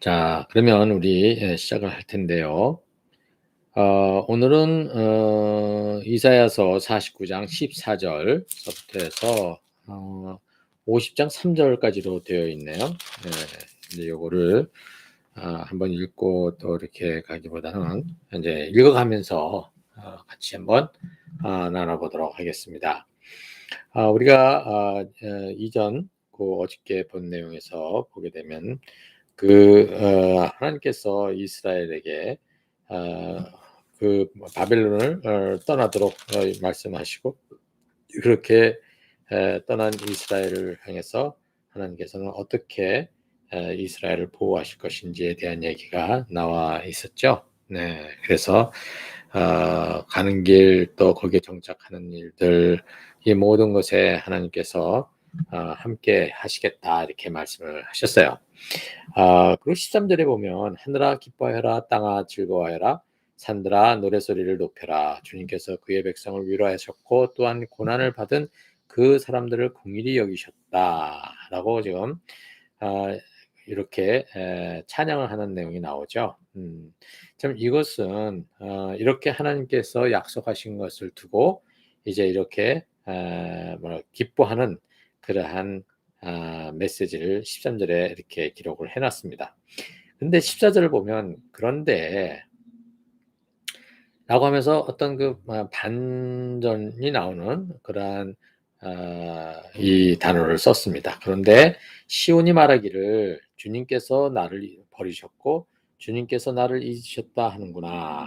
자, 그러면 우리 예, 시작을 할 텐데요. 어, 오늘은 어, 이사야서 49장 14절부터 해서 어, 50장 3절까지로 되어 있네요. 네, 이제 요거를 아, 한번 읽고 또 이렇게 가기보다는 이제 읽어가면서 어, 같이 한번 아, 나눠보도록 하겠습니다. 아, 우리가 아, 어, 이전 그 어저께 본 내용에서 보게 되면 그 어, 하나님께서 이스라엘에게 어, 그 바벨론을 어, 떠나도록 어, 말씀하시고 그렇게 에, 떠난 이스라엘을 향해서 하나님께서는 어떻게 에, 이스라엘을 보호하실 것인지에 대한 얘기가 나와 있었죠. 네, 그래서 어, 가는 길 또 거기에 정착하는 일들 이 모든 것에 하나님께서 어, 함께 하시겠다 이렇게 말씀을 하셨어요. 아, 그리고 13절에 보면 하늘아 기뻐하라 땅아 즐거워하라 산들아 노래소리를 높여라 주님께서 그의 백성을 위로하셨고 또한 고난을 받은 그 사람들을 공일히 여기셨다라고 지금 아, 이렇게 에, 찬양을 하는 내용이 나오죠. 음, 참 이것은 어, 이렇게 하나님께서 약속하신 것을 두고 이제 이렇게 에, 뭐 기뻐하는 그러한 아, 메시지를 13절에 이렇게 기록을 해놨습니다. 근데 14절을 보면 그런데 라고 하면서 어떤 그 아, 반전이 나오는 그러한 아, 이 단어를 썼습니다. 그런데 시온이 말하기를 주님께서 나를 버리셨고 주님께서 나를 잊으셨다 하는구나.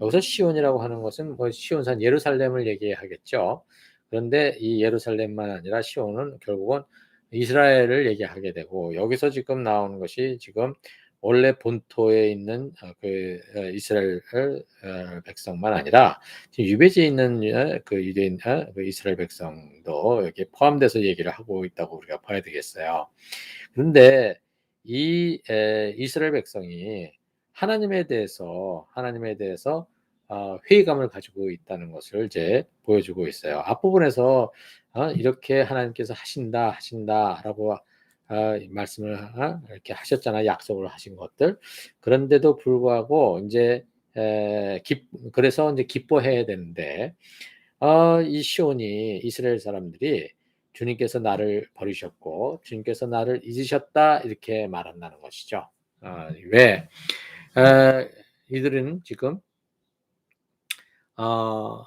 여기서 시온이라고 하는 것은 뭐 시온산 예루살렘을 얘기하겠죠. 그런데 이 예루살렘만 아니라 시온은 결국은 이스라엘을 얘기하게 되고 여기서 지금 나오는 것이 지금 원래 본토에 있는 어, 그 어, 이스라엘 어, 백성만 아니라 지금 유배지에 있는 그 유대인 그 이스라엘 백성도 여기 포함돼서 얘기를 하고 있다고 우리가 봐야 되겠어요. 그런데 이 이스라엘 백성이 하나님에 대해서 하나님에 대해서 회의감을 가지고 있다는 것을 이제 보여주고 있어요. 앞부분에서 어, 이렇게 하나님께서 하신다 하신다라고 어, 말씀을 어, 이렇게 하셨잖아요. 약속을 하신 것들. 그런데도 불구하고 이제 그래서 이제 기뻐해야 되는데 어, 이 시온이 이스라엘 사람들이 주님께서 나를 버리셨고 주님께서 나를 잊으셨다 이렇게 말한다는 것이죠. 어, 왜 에, 이들은 지금 어,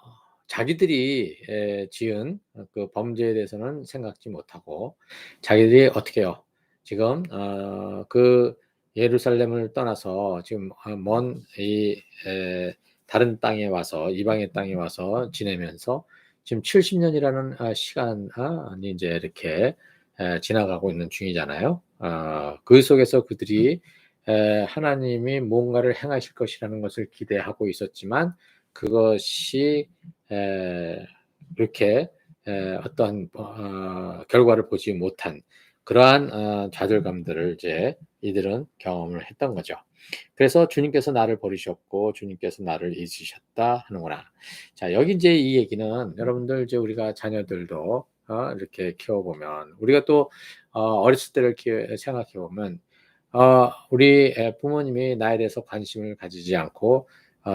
자기들이 지은 그 범죄에 대해서는 생각지 못하고 자기들이 어떻게 해요? 지금 어, 그 예루살렘을 떠나서 지금 어, 먼이 다른 땅에 와서 이방의 땅에 와서 지내면서 지금 70년이라는 아, 시간이 이제 이렇게 지나가고 있는 중이잖아요. 어, 그 속에서 그들이 하나님이 뭔가를 행하실 것이라는 것을 기대하고 있었지만 그것이 에, 이렇게 에, 어떠한 어, 결과를 보지 못한 그러한 어, 좌절감들을 이제 이들은 경험을 했던 거죠. 그래서 주님께서 나를 버리셨고 주님께서 나를 잊으셨다 하는구나. 자 여기 이제 이 얘기는 여러분들 이제 우리가 자녀들도 어, 이렇게 키워보면 우리가 또 어, 어렸을 때를 키워, 생각해 보면 어, 우리 부모님이 나에 대해서 관심을 가지지 않고 어,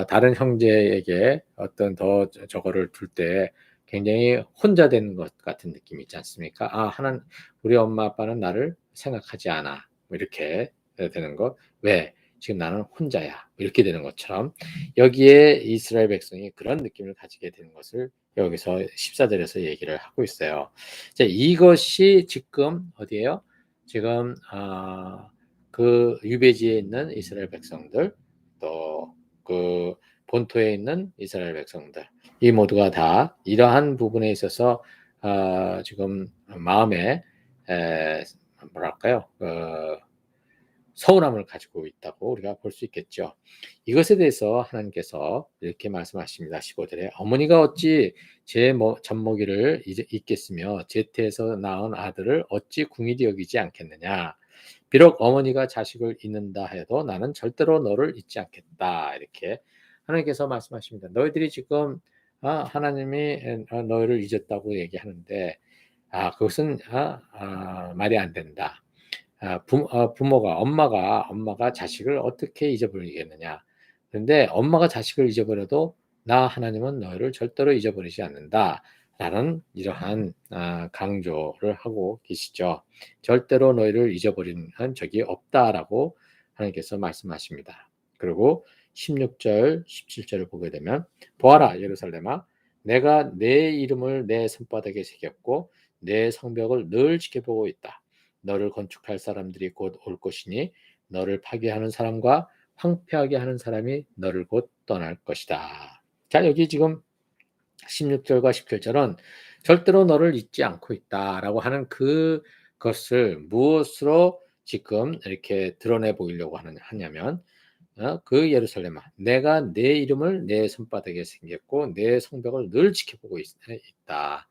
다른 형제에게 어떤 더 저거를 둘 때 굉장히 혼자 되는 것 같은 느낌이 있지 않습니까? 아, 하나 우리 엄마 아빠는 나를 생각하지 않아. 뭐 이렇게 되는 것. 왜? 지금 나는 혼자야. 뭐 이렇게 되는 것처럼 여기에 이스라엘 백성이 그런 느낌을 가지게 되는 것을 여기서 14절에서 얘기를 하고 있어요. 자, 이것이 지금 어디에요? 지금 어, 그 유배지에 있는 이스라엘 백성들 또 그 본토에 있는 이스라엘 백성들 이 모두가 다 이러한 부분에 있어서 어, 지금 마음에 에, 뭐랄까요 어, 서운함을 가지고 있다고 우리가 볼 수 있겠죠. 이것에 대해서 하나님께서 이렇게 말씀하십니다. 15절에 어머니가 어찌 제 젖먹이를 잊겠으며 제태에서 낳은 아들을 어찌 궁일이 여기지 않겠느냐. 비록 어머니가 자식을 잊는다 해도 나는 절대로 너를 잊지 않겠다. 이렇게 하나님께서 말씀하십니다. 너희들이 지금 아, 하나님이 어, 너희를 잊었다고 얘기하는데 아, 그것은 아, 아, 말이 안 된다. 아, 부, 어, 부모가 엄마가 엄마가 자식을 어떻게 잊어버리겠느냐. 그런데 엄마가 자식을 잊어버려도 나 하나님은 너희를 절대로 잊어버리지 않는다. 라는 이러한 아, 강조를 하고 계시죠. 절대로 너희를 잊어버리는 적이 없다라고 하나님께서 말씀하십니다. 그리고 16절, 17절을 보게 되면 보아라 예루살렘아 내가 내 이름을 내 손바닥에 새겼고 내 성벽을 늘 지켜보고 있다. 너를 건축할 사람들이 곧 올 것이니 너를 파괴하는 사람과 황폐하게 하는 사람이 너를 곧 떠날 것이다. 자, 여기 지금 16절과 17절은 절대로 너를 잊지 않고 있다라고 하는 그 것을 무엇으로 지금 이렇게 드러내 보이려고 하냐면 어, 그 예루살렘아 내가 내 이름을 내 손바닥에 생겼고 내 성벽을 늘 지켜보고 있, 다.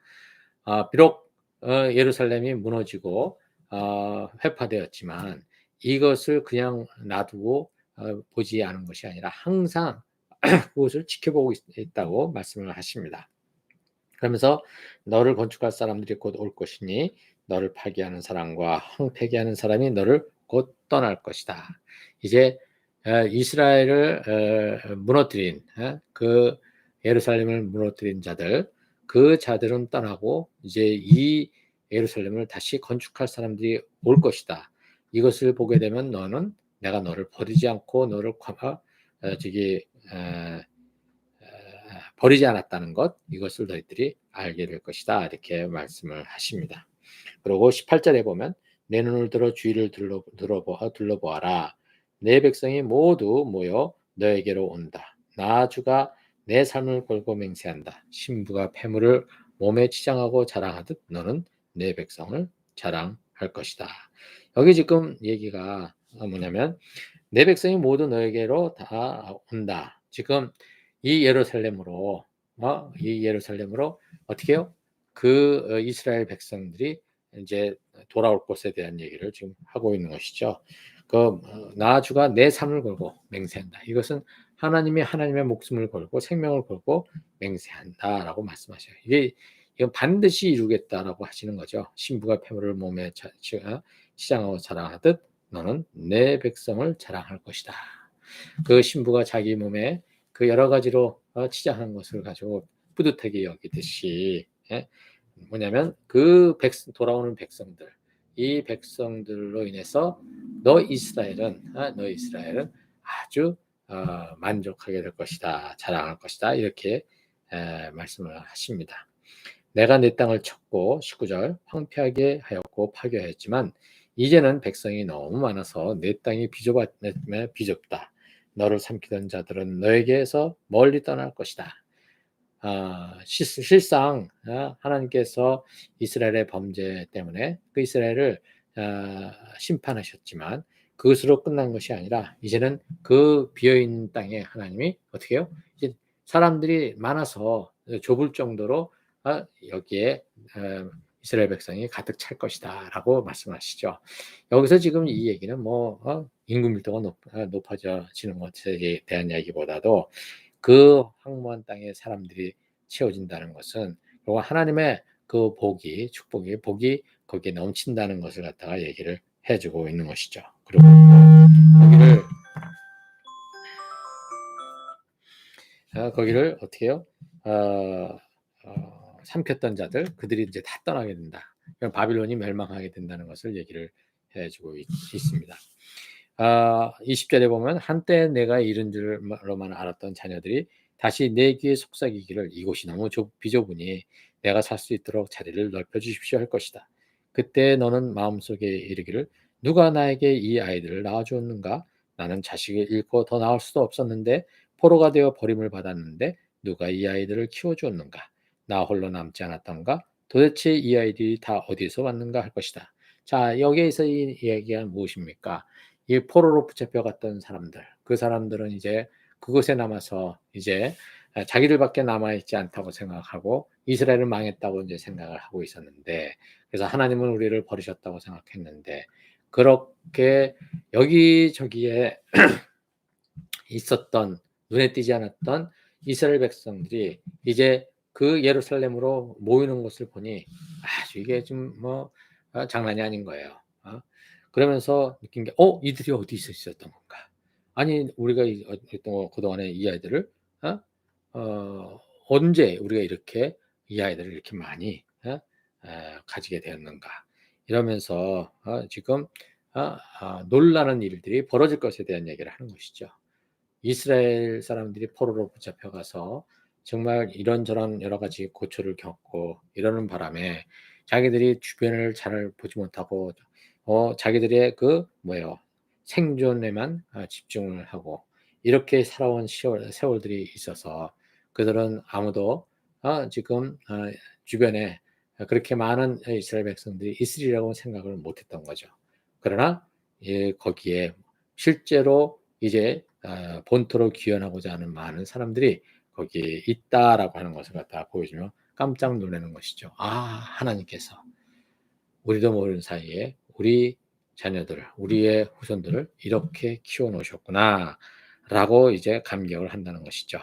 아, 비록 어, 예루살렘이 무너지고 어, 회파되었지만 이것을 그냥 놔두고 어, 보지 않은 것이 아니라 항상 그것을 지켜보고 있, 다고 말씀을 하십니다. 그러면서 너를 건축할 사람들이 곧 올 것이니 너를 파괴하는 사람과 황폐게 하는 사람이 너를 곧 떠날 것이다. 이제 어, 이스라엘을 어, 무너뜨린 그 예루살렘을 무너뜨린 자들 그 자들은 떠나고 이제 이 예루살렘을 다시 건축할 사람들이 올 것이다. 이것을 보게 되면 너는 내가 너를 버리지 않고 너를 어, 저기 버리지 않았다는 것 이것을 너희들이 알게 될 것이다 이렇게 말씀을 하십니다. 그리고 18절에 보면 내 눈을 들어 주위를 둘러, 둘러보아, 둘러보아라 내 백성이 모두 모여 너에게로 온다. 나 주가 내 삶을 걸고 맹세한다. 신부가 폐물을 몸에 치장하고 자랑하듯 너는 내 백성을 자랑할 것이다. 여기 지금 얘기가 뭐냐면 내 백성이 모두 너에게로 다 온다. 지금 이 예루살렘으로 어? 이 예루살렘으로 어떻게 해요? 그 어, 이스라엘 백성들이 이제 돌아올 것에 대한 얘기를 지금 하고 있는 것이죠. 그 어, 나주가 내 삶을 걸고 맹세한다. 이것은 하나님이 하나님의 목숨을 걸고 생명을 걸고 맹세한다라고 말씀하셔요. 이게 이건 반드시 이루겠다라고 하시는 거죠. 신부가 폐물을 몸에 시장하고 자랑하듯 너는 내 백성을 자랑할 것이다. 그 신부가 자기 몸에 그 여러 가지로 어, 치장하는 것을 가지고 뿌듯하게 여기듯이 예? 뭐냐면 그 백성, 돌아오는 백성들 이 백성들로 인해서 너 이스라엘은 어, 너 이스라엘은 아주 어, 만족하게 될 것이다 자랑할 것이다 이렇게 말씀을 하십니다. 내가 내 땅을 쳤고 19절 황폐하게 하였고 파괴하였지만 이제는 백성이 너무 많아서 내 땅이 비좁아, 비좁다. 너를 삼키던 자들은 너에게서 멀리 떠날 것이다. 아, 실상 아, 하나님께서 이스라엘의 범죄 때문에 그 이스라엘을 아, 심판하셨지만 그것으로 끝난 것이 아니라 이제는 그 비어있는 땅에 하나님이 어떻게 해요? 이제 사람들이 많아서 좁을 정도로 아, 여기에 이스라엘 백성이 가득 찰 것이다 라고 말씀하시죠. 여기서 지금 이 얘기는 뭐 어, 인구 밀도가 높, 아, 높아져지는 것에 대한 이야기보다도 그 황무한 땅에 사람들이 채워진다는 것은 그리고 하나님의 그 복이 축복이 복이 거기에 넘친다는 것을 갖다가 얘기를 해주고 있는 것이죠. 그리고 거기를 아, 거기를 어떻게 해요? 어, 어, 삼켰던 자들 그들이 이제 다 떠나게 된다. 바빌론이 멸망하게 된다는 것을 얘기를 해주고 있, 습니다 아, 20절에 보면 한때 내가 이른 줄로만 알았던 자녀들이 다시 내 귀에 속삭이기를 이곳이 너무 좁, 비좁으니 내가 살 수 있도록 자리를 넓혀 주십시오 할 것이다. 그때 너는 마음속에 이르기를 누가 나에게 이 아이들을 낳아 주었는가? 나는 자식을 잃고 더 낳을 수도 없었는데 포로가 되어 버림을 받았는데 누가 이 아이들을 키워 주었는가? 나 홀로 남지 않았던가? 도대체 이 아이들이 다 어디서 왔는가 할 것이다. 자, 여기에서 이 이야기가 무엇입니까? 이 포로로 붙잡혀갔던 사람들, 그 사람들은 이제 그곳에 남아서 이제 자기들밖에 남아있지 않다고 생각하고 이스라엘을 망했다고 이제 생각을 하고 있었는데 그래서 하나님은 우리를 버리셨다고 생각했는데 그렇게 여기저기에 있었던 눈에 띄지 않았던 이스라엘 백성들이 이제 그 예루살렘으로 모이는 것을 보니 아주 이게 좀뭐 어, 장난이 아닌 거예요. 어? 그러면서 느낀 게 '어 이들이 어디서 있었던 건가? 아니 우리가 이어또 그동안에 이 아이들을 어 어 언제 우리가 이렇게 이 아이들을 이렇게 많이 어에 가지게 되었는가?' 이러면서 어 지금 어아 놀라는 일들이 벌어질 것에 대한 얘기를 하는 것이죠. 이스라엘 사람들이 포로로 붙잡혀 가서 정말 이런저런 여러 가지 고초를 겪고 이러는 바람에 자기들이 주변을 잘 보지 못하고 어 자기들의 그 뭐예요? 생존에만 아 집중을 하고 이렇게 살아온 시월 세월들이 있어서 그들은 아무도 어 지금 어 주변에 그렇게 많은 이스라엘 백성들이 있으리라고 생각을 못 했던 거죠. 그러나 예 거기에 실제로 이제 어 본토로 귀환하고자 하는 많은 사람들이 거기에 있다라고 하는 것을 갖다가 보여주면 깜짝 놀라는 것이죠. '아 하나님께서 우리도 모르는 사이에 우리 자녀들, 우리의 후손들을 이렇게 키워 놓으셨구나.'라고 이제 감격을 한다는 것이죠.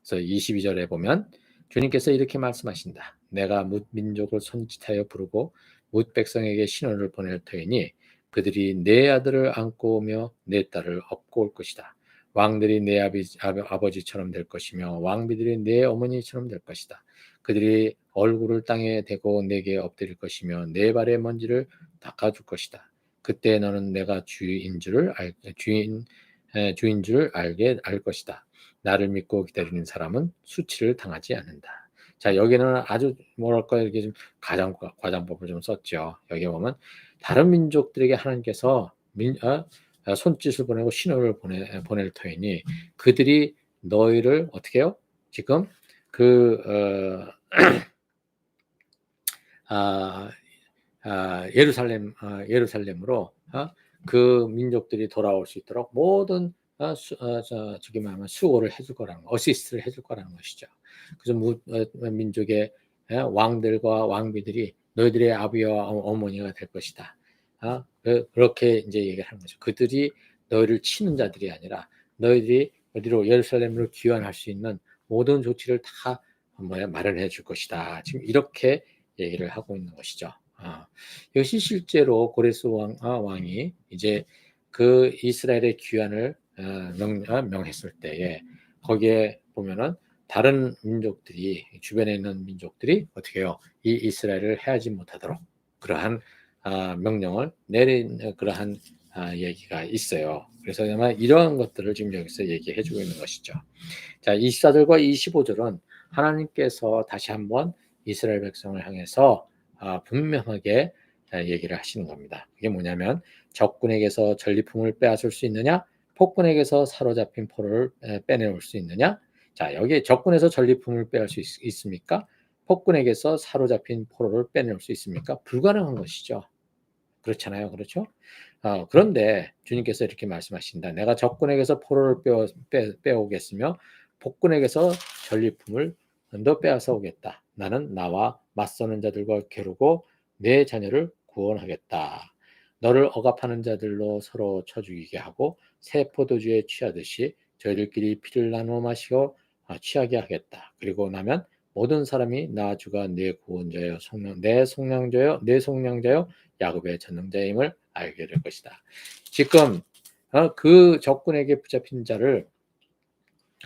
그래서 22 절에 보면 주님께서 이렇게 말씀하신다. "내가 뭇 민족을 손짓하여 부르고 뭇 백성에게 신호를 보낼 터이니 그들이 내 아들을 안고 오며 내 딸을 업고 올 것이다. 왕들이 내 아비, 아버지 처럼 될 것이며 왕비들이 내 어머니처럼 될 것이다. 그들이 얼굴을 땅에 대고 내게 엎드릴 것이며 내 발의 먼지를 닦아줄 것이다. 그때 너는 내가 주인 줄을 알, 주인 주인 줄 알게 알 것이다. 나를 믿고 기다리는 사람은 수치를 당하지 않는다. 자 여기는 아주 뭐랄까 이렇게 좀 가장 과장법을 좀 썼죠. 여기 보면 다른 민족들에게 하나님께서 민, 어? 손짓을 보내고 신호를 보내, 보낼 터이니 그들이 너희를 어떻게 해요? 지금 그 어, 아, 아, 예루살렘 아, 예루살렘으로 어? 그 민족들이 돌아올 수 있도록 모든 어, 수, 어, 저, 저기 말하면 수고를 해줄 거라는 거, 어시스트를 해줄 거라는 것이죠. 그래서 무, 어, 민족의 예, 왕들과 왕비들이 너희들의 아비와 어머니가 될 것이다. 어? 그, 그렇게 이제 얘기를 하는 거죠. 그들이 너희를 치는 자들이 아니라 너희들이 어디로 예루살렘으로 귀환할 수 있는 모든 조치를 다 뭐야 마련해 줄 것이다. 지금 이렇게 얘기를 하고 있는 것이죠. 어. 이것이 실제로 고레스 왕, 아, 왕이 이제 그 이스라엘의 귀환을 어, 명, 어, 명 했을 때에 거기에 보면은 다른 민족들이 주변에 있는 민족들이 어떻게 해요? 이 이스라엘을 해하지 못하도록 그러한 아, 명령을 내린 그러한 아, 얘기가 있어요. 그래서 아마 이러한 것들을 지금 여기서 얘기해 주고 있는 것이죠. 자, 24절과 25절은 하나님께서 다시 한번 이스라엘 백성을 향해서 아, 분명하게 얘기를 하시는 겁니다. 그게 뭐냐면 적군에게서 전리품을 빼앗을 수 있느냐? 폭군에게서 사로잡힌 포로를 빼내올 수 있느냐? 자, 여기 적군에서 전리품을 빼앗을 수 있, 있습니까? 폭군에게서 사로잡힌 포로를 빼낼 수 있습니까? 불가능한 것이죠. 그렇잖아요. 그렇죠? 어, 그런데 주님께서 이렇게 말씀하신다. 내가 적군에게서 포로를 빼어, 빼, 빼오겠으며 폭군에게서 전리품을 너 빼앗아 오겠다. 나는 나와 맞서는 자들과 겨루고 내 자녀를 구원하겠다. 너를 억압하는 자들로 서로 쳐 죽이게 하고 새 포도주에 취하듯이 저희들끼리 피를 나누어 마시고 아, 취하게 하겠다. 그리고 나면 모든 사람이 나 주가 내 구원자여 성령 내 속량자여 내 속량자여 야곱의 전능자임을 알게 될 것이다. 지금 어, 그 적군에게 붙잡힌 자를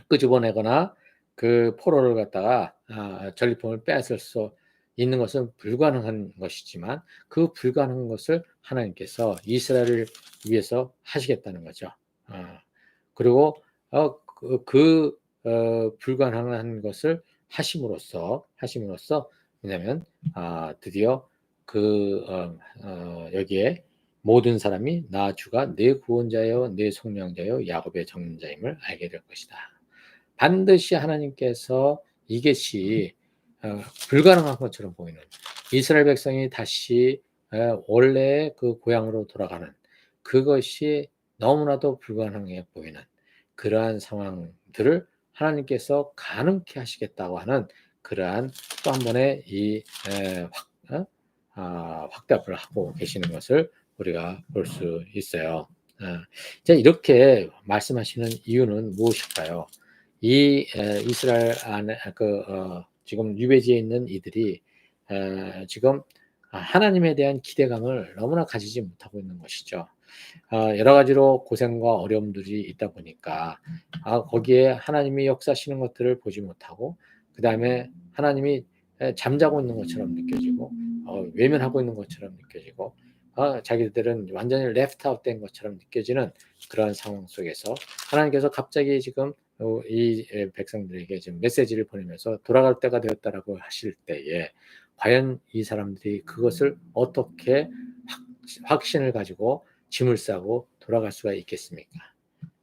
끄집어내거나 그 포로를 갖다가 아, 전리품을 빼앗을 수 있는 것은 불가능한 것이지만 그 불가능한 것을 하나님께서 이스라엘을 위해서 하시겠다는 거죠. 어, 그리고 어, 그, 그 어, 불가능한 것을 하심으로써 하심으로써 왜냐하면 아, 드디어 그 어, 어, 여기에 모든 사람이 나 주가 내 구원자여 내 속량자여 야곱의 정자임을 알게 될 것이다. 반드시 하나님께서 이것이 어, 불가능한 것처럼 보이는 이스라엘 백성이 다시 어, 원래 그 고향으로 돌아가는 그것이 너무나도 불가능해 보이는 그러한 상황들을 하나님께서 가능케 하시겠다고 하는 그러한 또 한 번의 이 에, 확, 어? 아, 확답을 하고 계시는 것을 우리가 볼 수 있어요. 아, 자, 이렇게 말씀하시는 이유는 무엇일까요? 이 에, 이스라엘 안에 그 어, 지금 유배지에 있는 이들이 에, 지금 아, 하나님에 대한 기대감을 너무나 가지지 못하고 있는 것이죠. 아, 여러 가지로 고생과 어려움들이 있다 보니까 아, 거기에 하나님이 역사하시는 것들을 보지 못하고 그 다음에 하나님이 잠자고 있는 것처럼 느껴지고 어, 외면하고 있는 것처럼 느껴지고 어, 자기들은 완전히 레프트 아웃 된 것처럼 느껴지는 그런 상황 속에서 하나님께서 갑자기 지금 어, 이 백성들에게 지금 메시지를 보내면서 돌아갈 때가 되었다라고 하실 때에 과연 이 사람들이 그것을 어떻게 확, 신을 가지고 짐을 싸고 돌아갈 수가 있겠습니까?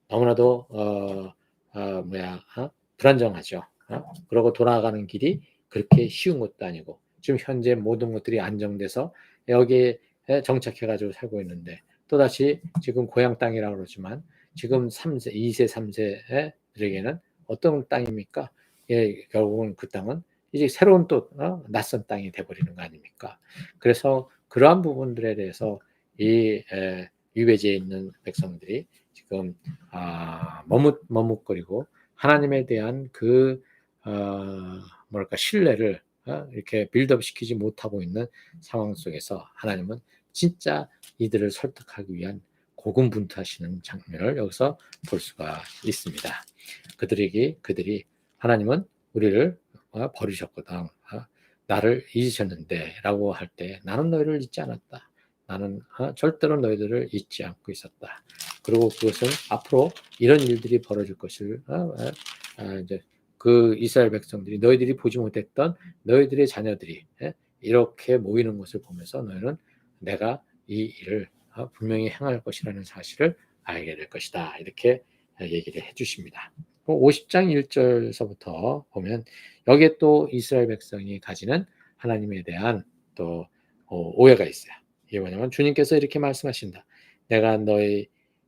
너무나도 어, 어 뭐야 어? 불안정하죠. 어? 그러고 돌아가는 길이 그렇게 쉬운 것도 아니고 지금 현재 모든 것들이 안정돼서 여기에 정착해 가지고 살고 있는데 또다시 지금 고향 땅이라고 그러지만 지금 3세, 2세, 3세들에게는 어떤 땅입니까? 예, 결국은 그 땅은 이제 새로운 또 어? 낯선 땅이 돼버리는 거 아닙니까? 그래서 그러한 부분들에 대해서 이 에, 유배지에 있는 백성들이 지금 아, 머뭇 머뭇거리고 하나님에 대한 그 어, 뭐랄까 신뢰를 어? 이렇게 빌드업 시키지 못하고 있는 상황 속에서 하나님은 진짜 이들을 설득하기 위한 고군분투하시는 장면을 여기서 볼 수가 있습니다. 그들에게 그들이 하나님은 우리를 어, 버리셨거든. 어? 나를 잊으셨는데 라고 할 때 나는 너희를 잊지 않았다. 나는 어, 절대로 너희들을 잊지 않고 있었다. 그리고 그것은 앞으로 이런 일들이 벌어질 것을 이제 그 이스라엘 백성들이 너희들이 보지 못했던 너희들의 자녀들이 이렇게 모이는 것을 보면서 너희는 내가 이 일을 분명히 행할 것이라는 사실을 알게 될 것이다. 이렇게 얘기를 해주십니다. 50장 1절서부터 보면 여기에 또 이스라엘 백성이 가지는 하나님에 대한 또 어, 오해가 있어요. 이게 뭐냐면 주님께서 이렇게 말씀하신다. 내가 너희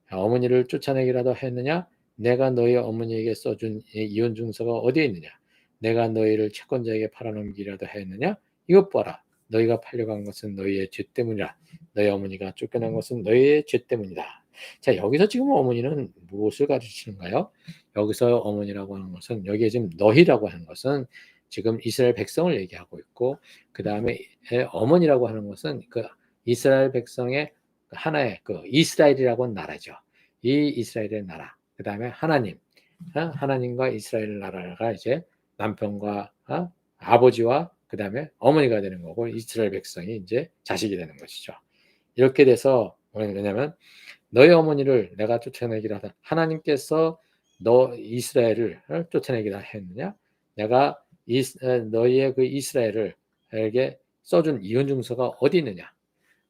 어머니를 쫓아내기라도 했느냐? 내가 너희 어머니에게 써준 이혼 증서가 어디에 있느냐? 내가 너희를 채권자에게 팔아넘기라도 했느냐? 이것 봐라. 너희가 팔려간 것은 너희의 죄 때문이라. 너희 어머니가 쫓겨난 것은 너희의 죄 때문이다. 자, 여기서 지금 어머니는 무엇을 가르치는가요? 여기서 어머니라고 하는 것은 여기에 지금 너희라고 하는 것은 지금 이스라엘 백성을 얘기하고 있고 그 다음에 어머니라고 하는 것은 그 이스라엘 백성의 하나의 그 이스라엘이라고 나라죠. 이 이스라엘의 나라. 그 다음에 하나님, 어? 하나님과 이스라엘 나라가 이제 남편과 어? 아버지와 그 다음에 어머니가 되는 거고 이스라엘 백성이 이제 자식이 되는 것이죠. 이렇게 돼서 왜냐하면 너희 어머니를 내가 쫓아내기라 하다. 하나님께서 너 이스라엘을 어, 쫓아내기라 했느냐? 내가 이스, 너희의 그 이스라엘을 에게 써준 이혼 증서가 어디 있느냐?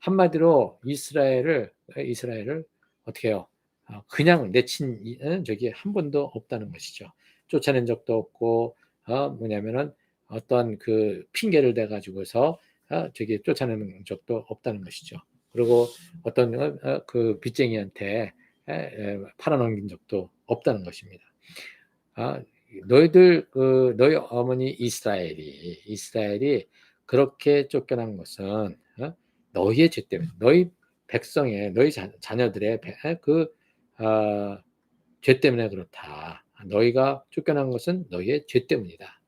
한마디로 이스라엘을 이스라엘을 어떻게 해요? 어, 그냥 내친 어, 적이 한 번도 없다는 것이죠. 쫓아낸 적도 없고 어, 뭐냐면은 어떤 그 핑계를 대 가지고서 어, 저기 쫓아내는 적도 없다는 것이죠. 그리고 어떤 어, 어, 그 빚쟁이한테 팔아넘긴 적도 없다는 것입니다. 아, 너희들 그 너희 어머니 이스라엘이 이스라엘이 그렇게 쫓겨난 것은 어? 너희의 죄 때문에 너희 백성의 너희 자, 녀들의 그 어, 죄 때문에 그렇다. 너희가 쫓겨난 것은 너희의 죄 때문이다.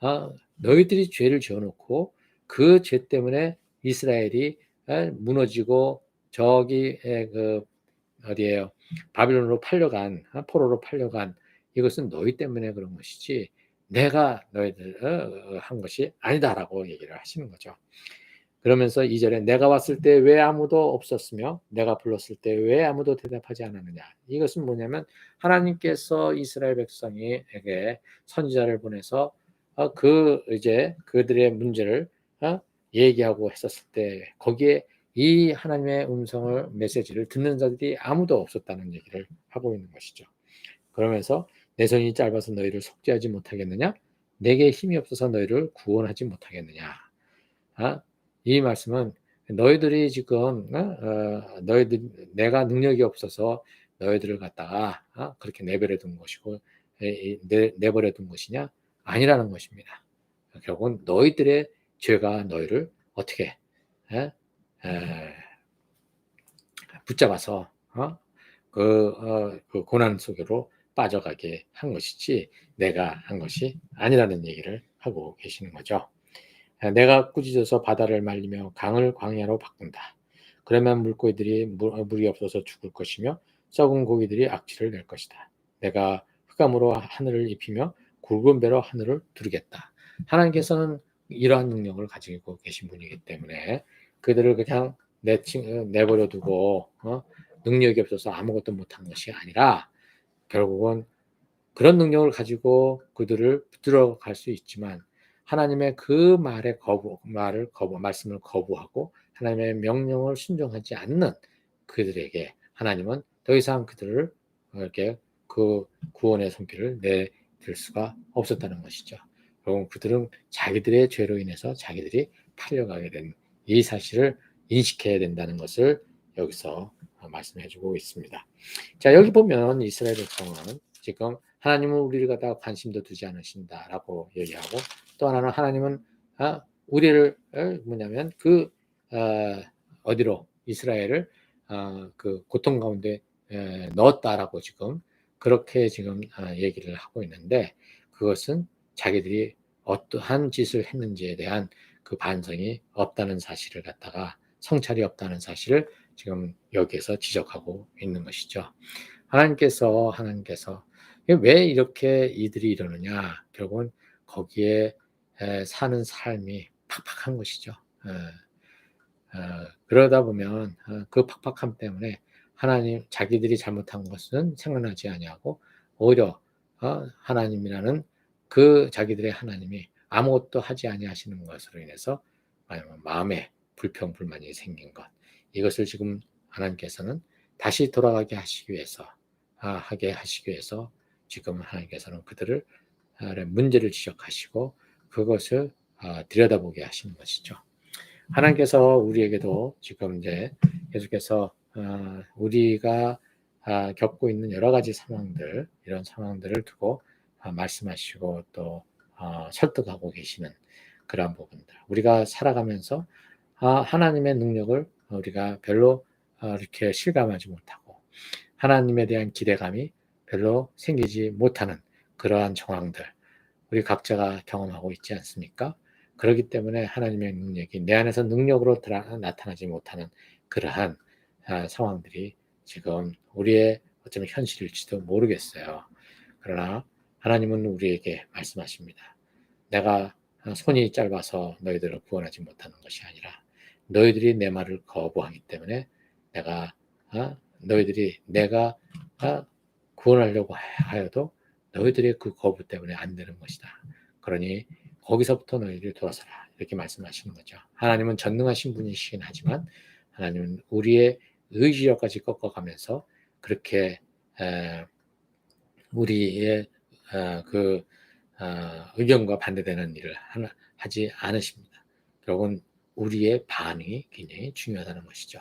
아, 너희들이 죄를 지어놓고 그 죄 때문에 이스라엘이 무너지고 저기 그 어디에요 바빌론으로 팔려간 어, 포로로 팔려간 이것은 너희 때문에 그런 것이지 내가 너희들 어, 어, 한 것이 아니다라고 얘기를 하시는 거죠. 그러면서 이절에 내가 왔을 때 왜 아무도 없었으며 내가 불렀을 때 왜 아무도 대답하지 않았느냐. 이것은 뭐냐면 하나님께서 이스라엘 백성에게 선지자를 보내서 그 이제 그들의 문제를 얘기하고 했었을 때 거기에 이 하나님의 음성을 메시지를 듣는 자들이 아무도 없었다는 얘기를 하고 있는 것이죠. 그러면서 내 손이 짧아서 너희를 속죄하지 못하겠느냐? 내게 힘이 없어서 너희를 구원하지 못하겠느냐? 아, 이 말씀은 너희들이 지금 어, 어 너희들 내가 능력이 없어서 너희들을 갖다가 어, 그렇게 내버려 둔 것이고 내, 내버려 둔 것이냐? 아니라는 것입니다. 결국은 너희들의 죄가 너희를 어떻게 에? 에, 붙잡아서 어? 그, 어, 그 고난 속으로 빠져가게 한 것이지 내가 한 것이 아니라는 얘기를 하고 계시는 거죠. 내가 꾸짖어서 바다를 말리며 강을 광야로 바꾼다. 그러면 물고기들이 물 이 없어서 죽을 것이며 썩은 고기들이 악취를 낼 것이다. 내가 흑암으로 하늘을 입히며 굵은 배로 하늘을 두르겠다. 하나님께서는 이러한 능력을 가지고 계신 분이기 때문에 그들을 그냥 내 내버려 두고 어? 능력이 없어서 아무것도 못한 것이 아니라 결국은 그런 능력을 가지고 그들을 붙들어 갈 수 있지만 하나님의 그 말에 거부 말을 거부 말씀을 거부하고 하나님의 명령을 순종하지 않는 그들에게 하나님은 더 이상 그들을 이렇게 그 구원의 손길을 내들 수가 없었다는 것이죠. 결국 그들은 자기들의 죄로 인해서 자기들이 팔려가게 된 이 사실을 인식해야 된다는 것을 여기서 말씀해주고 있습니다. 자 여기 보면 이스라엘 백성은 지금 하나님은 우리를 갖다가 관심도 두지 않으신다라고 얘기하고 또 하나는 하나님은 아, 우리를 뭐냐면 그 어, 디로 이스라엘을 어, 그 고통 가운데 넣었다라고 지금 그렇게 지금 어, 얘기를 하고 있는데 그것은 자기들이 어떠한 짓을 했는지에 대한 그 반성이 없다는 사실을 갖다가 성찰이 없다는 사실을 지금 여기에서 지적하고 있는 것이죠. 하나님께서 하나님께서 왜 이렇게 이들이 이러느냐? 결국은 거기에 사는 삶이 팍팍한 것이죠. 어, 그러다 보면 어, 그 팍팍함 때문에 하나님 자기들이 잘못한 것은 생각나지 아니하고 오히려 어, 하나님이라는 그 자기들의 하나님이 아무것도 하지 아니하시는 것으로 인해서 마음에 불평 불만이 생긴 것 이것을 지금 하나님께서는 다시 돌아가게 하시기 위해서 아, 하게 하시기 위해서 지금 하나님께서는 그들을 문제를 지적하시고 그것을 들여다보게 하시는 것이죠. 하나님께서 우리에게도 지금 이제 계속해서 어, 우리가 아, 겪고 있는 여러 가지 상황들 이런 상황들을 두고 아, 말씀하시고 또 어, 설득하고 계시는 그러한 부분들 우리가 살아가면서 아, 하나님의 능력을 우리가 별로 어, 이렇게 실감하지 못하고 하나님에 대한 기대감이 별로 생기지 못하는 그러한 정황들 우리 각자가 경험하고 있지 않습니까? 그렇기 때문에 하나님의 능력이 내 안에서 능력으로 나타나지 못하는 그러한 아, 상황들이 지금 우리의 어쩌면 현실일지도 모르겠어요. 그러나 하나님은 우리에게 말씀하십니다. 내가 손이 짧아서 너희들을 구원하지 못하는 것이 아니라 너희들이 내 말을 거부하기 때문에 내가 어, 너희들이 내가 어, 구원하려고 하여도 너희들의 그 거부 때문에 안 되는 것이다. 그러니 거기서부터 너희들이 돌아서라. 이렇게 말씀하시는 거죠. 하나님은 전능하신 분이시긴 하지만 하나님은 우리의 의지력까지 꺾어가면서 그렇게 우리의 어, 그 어, 의견과 반대되는 일을 하지 않으십니다. 결국은 우리의 반응이 굉장히 중요하다는 것이죠.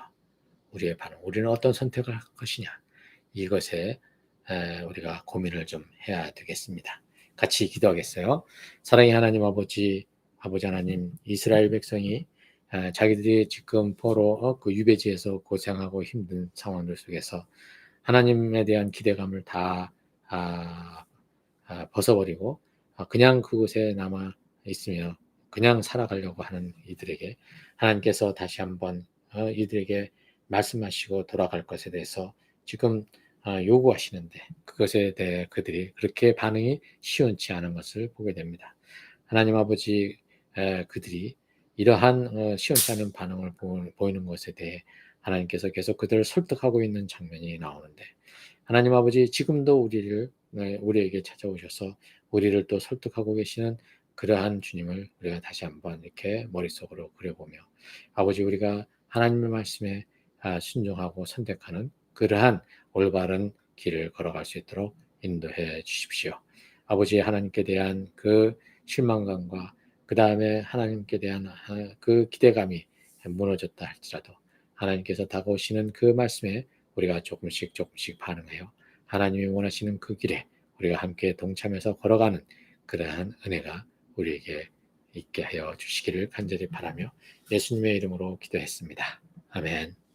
우리의 반응, 우리는 어떤 선택을 할 것이냐 이것에 우리가 고민을 좀 해야 되겠습니다. 같이 기도하겠어요. 사랑의 하나님 아버지, 아버지 하나님, 이스라엘 백성이 자기들이 지금 포로 어, 그 유배지에서 고생하고 힘든 상황들 속에서 하나님에 대한 기대감을 다 아, 아, 벗어버리고 아, 그냥 그곳에 남아 있으며 그냥 살아가려고 하는 이들에게 하나님께서 다시 한번 어, 이들에게 말씀하시고 돌아갈 것에 대해서 지금 아, 요구하시는데 그것에 대해 그들이 그렇게 반응이 시원치 않은 것을 보게 됩니다. 하나님 아버지 그들이 이러한 어, 시원치 않은 반응을 보이는 것에 대해 하나님께서 계속 그들을 설득하고 있는 장면이 나오는데 하나님 아버지 지금도 우리를 네, 우리에게 찾아오셔서 우리를 또 설득하고 계시는 그러한 주님을 우리가 다시 한번 이렇게 머릿속으로 그려보며 아버지 우리가 하나님의 말씀에 아, 순종하고 선택하는 그러한 올바른 길을 걸어갈 수 있도록 인도해 주십시오. 아버지 하나님께 대한 그 실망감과 그 다음에 하나님께 대한 그 기대감이 무너졌다 할지라도 하나님께서 다가오시는 그 말씀에 우리가 조금씩 조금씩 반응하여 하나님이 원하시는 그 길에 우리가 함께 동참해서 걸어가는 그러한 은혜가 우리에게 있게 하여 주시기를 간절히 바라며 예수님의 이름으로 기도했습니다. 아멘.